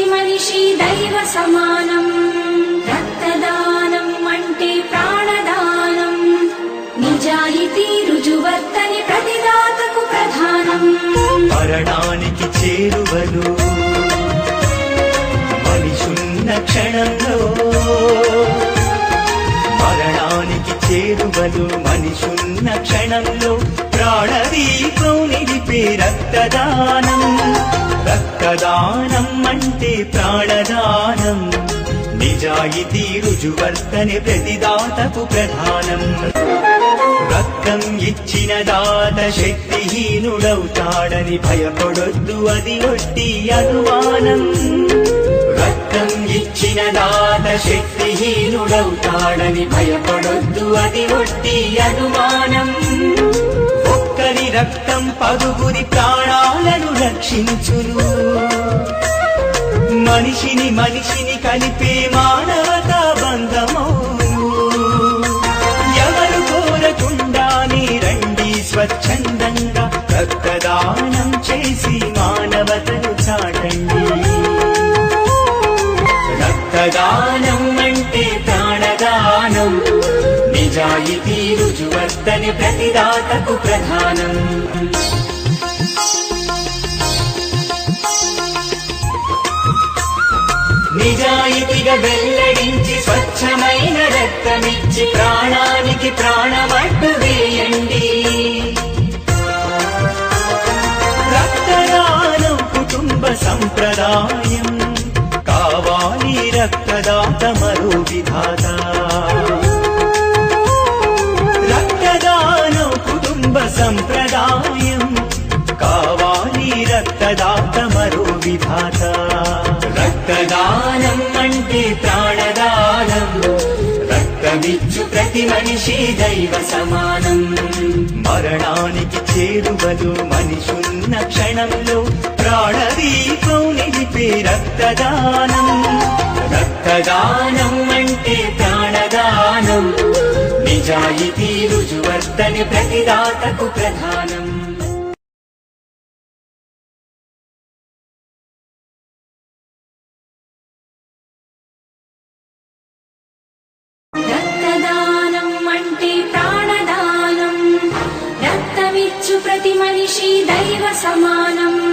ప్రతి మనిషి దైవ సమానం. రక్తదానం అంటే ప్రాణదానం. నిజాయితీ రుజువర్తని ప్రతిదాతకు ప్రధానం. మరణానికి చేరువలు మనిషున్న క్షణంలో. మరణానికి చేరువలు మనిషున్న క్షణంలో ప్రాణదీపం నిలిపే రక్తదానం. రక్తదానం అంటే ప్రాణదానం. నిజాయితీ రుజువర్తని ప్రతిదాతకు ప్రధానం. రక్తం ఇచ్చిన దాత శక్తిహీనుడవుతాడని భయపడొద్దు అది ఒట్టి అనుమానం. రక్తం ఇచ్చిన దాత శక్తిహీనుడవుతాడని భయపడొద్దు అది ఒట్టి అనుమానం. ఒక్కరి రక్తం పదుగురి ప్రాణాలను రక్షించును మనిషిని కలిపే మానవతా బంధమౌను ఎవరు కోరకుండానే రండి స్వచ్ఛందంగా రక్తదానం చేసి మానవతను చాటండి. రక్తదానం అంటే ప్రాణదానం. నిజాయితీ రుజువర్తని ప్రతిదాతకు ప్రధానం. నిజాయితీగా వెల్లడించి స్వచ్ఛమైన రక్తమిచ్చి ప్రాణానికి ప్రాణమట్టు వేయండి. రక్తదానం కుటుంబ సంప్రదాయం కావాలి రక్తదాత మరో విధాత రక్తదానం కుటుంబ సంప్రదాయం కావాలి రక్తదాత మరో విధాత రక్తమిచ్చు ప్రతి మనిషి దైవ సమానం. మరణానికి చేరువలు మనిషున్న క్షణంలో ప్రాణదీపం నిలిపే రక్తదానం. రక్తదానం అంటే ప్రాణదానం. నిజాయితీ రుజువర్తని ప్రతిదాతకు ప్రధానం. प्राणदानम् रक्तमिच्छु प्रतिमनिषि दैव समानम्